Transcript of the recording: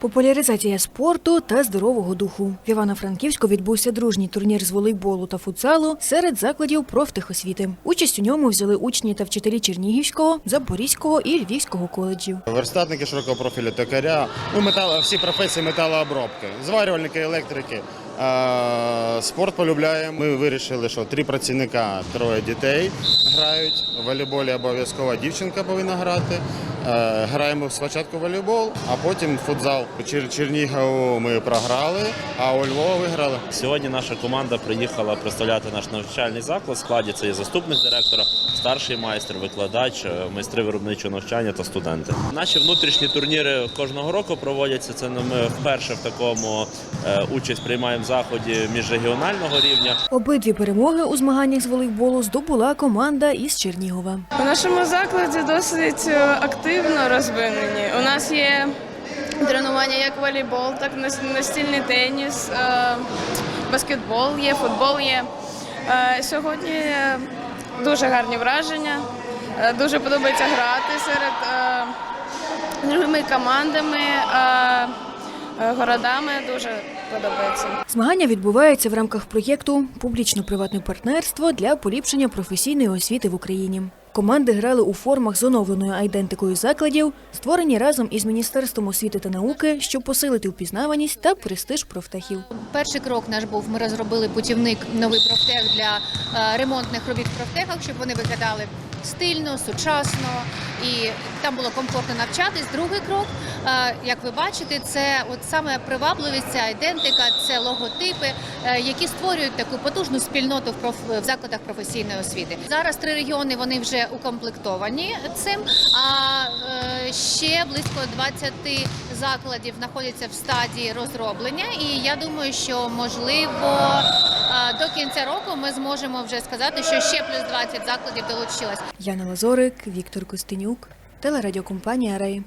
Популяризація спорту та здорового духу. В Івано-Франківську відбувся дружній турнір з волейболу та футзалу серед закладів профтехосвіти. Участь у ньому взяли учні та вчителі Чернігівського, Запорізького і Львівського коледжів. Верстатники широкого профілю, токаря, ну, метал, всі професії металообробки, зварювальники, електрики. Е, спорт полюбляємо. Ми вирішили, що три працівника, троє дітей грають. У волейболі обов'язково дівчинка повинна грати. Е, граємо спочатку в волейбол, а потім футзал. Чер- Чернігову ми програли, а у Львова виграли. Сьогодні наша команда приїхала представляти наш навчальний заклад. В складі це є заступник директора, старший майстер, викладач, е, майстри виробничого навчання та студенти. Наші внутрішні турніри кожного року проводяться. Це ми вперше в такому участь приймаємо в заході міжрегіонального рівня. Обидві перемоги у змаганнях з волейболу здобула команда із Чернігова. У нашому закладі досить е, активно розвинені. У нас є тренування як волейбол, так і настільний теніс, е, баскетбол є, футбол є. Е, Сьогодні дуже гарні враження. Дуже подобається грати серед другими командами, городами. Дуже подобається. Змагання відбуваються в рамках проєкту Публічно-приватне партнерство для поліпшення професійної освіти в Україні. Команди грали у формах з оновленою айдентикою закладів, створені разом із Міністерством освіти та науки, щоб посилити впізнаваність та престиж профтехів. Перший крок наш був. Ми розробили путівник новий профтех для е, ремонтних робіт в профтехах, щоб вони виглядали стильно, сучасно і там було комфортно навчатись. Другий крок, е, як ви бачите, це от саме привабливість, ця ідентика, це логотипи, е, які створюють таку потужну спільноту в проф в закладах професійної освіти. Зараз три регіони вони вже укомплектовані цим. А е, ще близько 20 закладів знаходяться в стадії розроблення. І я думаю, що можливо кінця року ми зможемо вже сказати, що ще плюс 20 закладів долучилось. Яна Лазорик, Віктор Костенюк, телерадіокомпанія Рей.